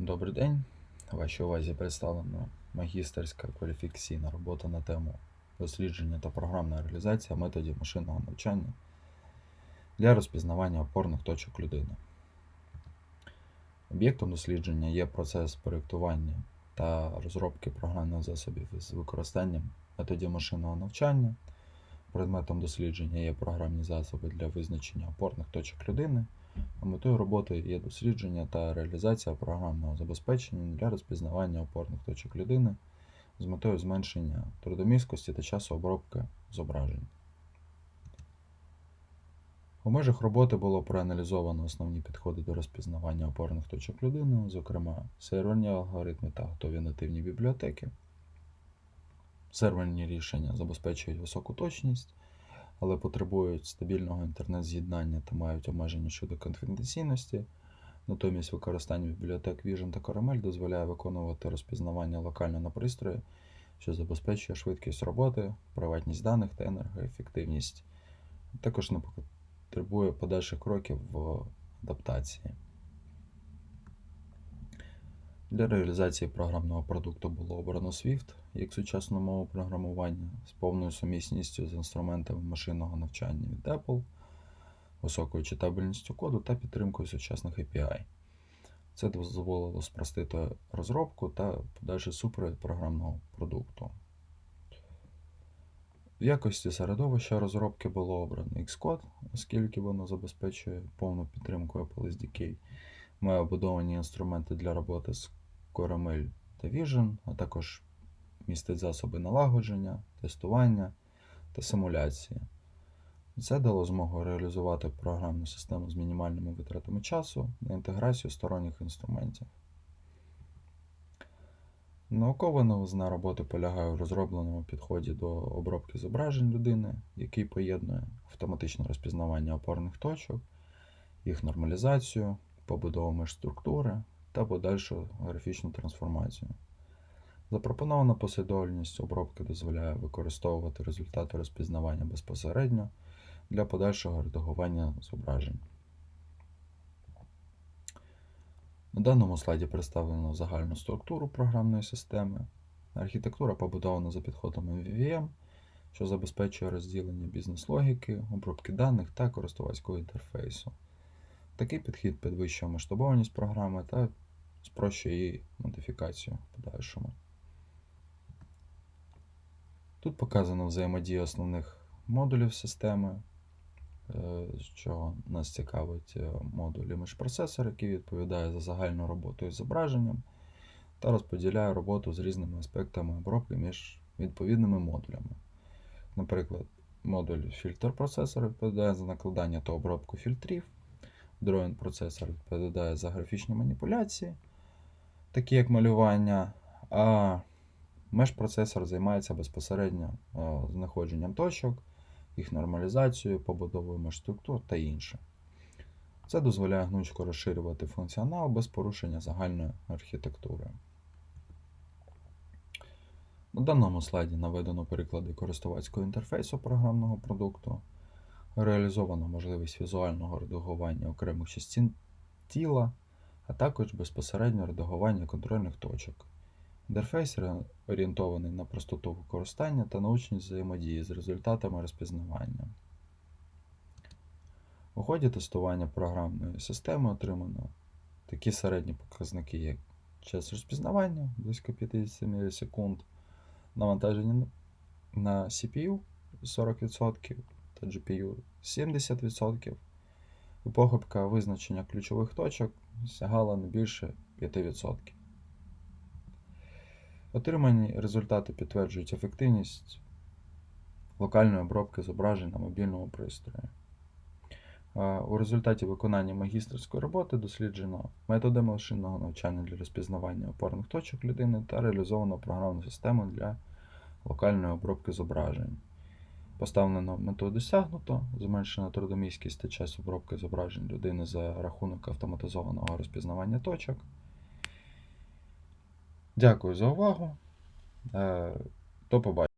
Добрий день. Вашій увазі представлена магістерська кваліфікаційна робота на тему дослідження та програмна реалізація методів машинного навчання для розпізнавання опорних точок людини. Об'єктом дослідження є процес проєктування та розробки програмних засобів з використанням методів машинного навчання. Предметом дослідження є програмні засоби для визначення опорних точок людини. Метою роботи є дослідження та реалізація програмного забезпечення для розпізнавання опорних точок людини з метою зменшення трудомісткості та часу обробки зображень. У межах роботи було проаналізовано основні підходи до розпізнавання опорних точок людини, зокрема серверні алгоритми та готові нативні бібліотеки. Серверні рішення забезпечують високу точність, але потребують стабільного інтернет-з'єднання та мають обмеження щодо конфіденційності. Натомість використання бібліотек Vision та Caramel дозволяє виконувати розпізнавання локально на пристрої, що забезпечує швидкість роботи, приватність даних та енергоефективність. Також не потребує подальших кроків в адаптації. Для реалізації програмного продукту було обрано Swift як сучасну мову програмування з повною сумісністю з інструментами машинного навчання від Apple, високою читабельністю коду та підтримкою сучасних API. Це дозволило спростити розробку та подальший супровід програмного продукту. В якості середовища розробки було обрано Xcode, оскільки воно забезпечує повну підтримку Apple SDK, має обудовані інструменти для роботи з Caramel та Vision, а також містить засоби налагодження, тестування та симуляції. Це дало змогу реалізувати програмну систему з мінімальними витратами часу на інтеграцію сторонніх інструментів. Наукова новизна роботи полягає в розробленому підході до обробки зображень людини, який поєднує автоматичне розпізнавання опорних точок, їх нормалізацію, побудову межструктури та подальшу графічну трансформацію. Запропонована послідовність обробки дозволяє використовувати результати розпізнавання безпосередньо для подальшого редагування зображень. На даному слайді представлено загальну структуру програмної системи. Архітектура побудована за підходами VVM, що забезпечує розділення бізнес-логіки, обробки даних та користувацького інтерфейсу. Такий підхід підвищує масштабованість програми та спрощує її модифікацію в подальшому. Тут показано взаємодія основних модулів системи, е, що нас цікавить е, модуль Image Processor, який відповідає за загальну роботу із зображенням та розподіляє роботу з різними аспектами обробки між відповідними модулями. Наприклад, модуль фільтр процесор відповідає за накладання та обробку фільтрів, Drawing процесор відповідає за графічні маніпуляції, такі як малювання, а Меш-процесор займається безпосередньо е, знаходженням точок, їх нормалізацією, побудовою межструктур та інше. Це дозволяє гнучко розширювати функціонал без порушення загальної архітектури. На даному слайді наведено приклади користувацького інтерфейсу програмного продукту. Реалізовано можливість візуального редагування окремих частин тіла, а також безпосередньо редагування контрольних точок. Інтерфейс орієнтований на простоту використання та научність взаємодії з результатами розпізнавання. У ході тестування програмної системи отримано такі середні показники, як час розпізнавання близько 50 мілісекунд, навантаження на CPU 40% та GPU 70%, і похибка визначення ключових точок сягала не більше 5%. Отримані результати підтверджують ефективність локальної обробки зображень на мобільному пристрої. У результаті виконання магістерської роботи досліджено методи машинного навчання для розпізнавання опорних точок людини та реалізовано програмну систему для локальної обробки зображень. Поставлено мету досягнуто, зменшена трудоміськість та час обробки зображень людини за рахунок автоматизованого розпізнавання точок. Дякую за увагу. Е, До побачення.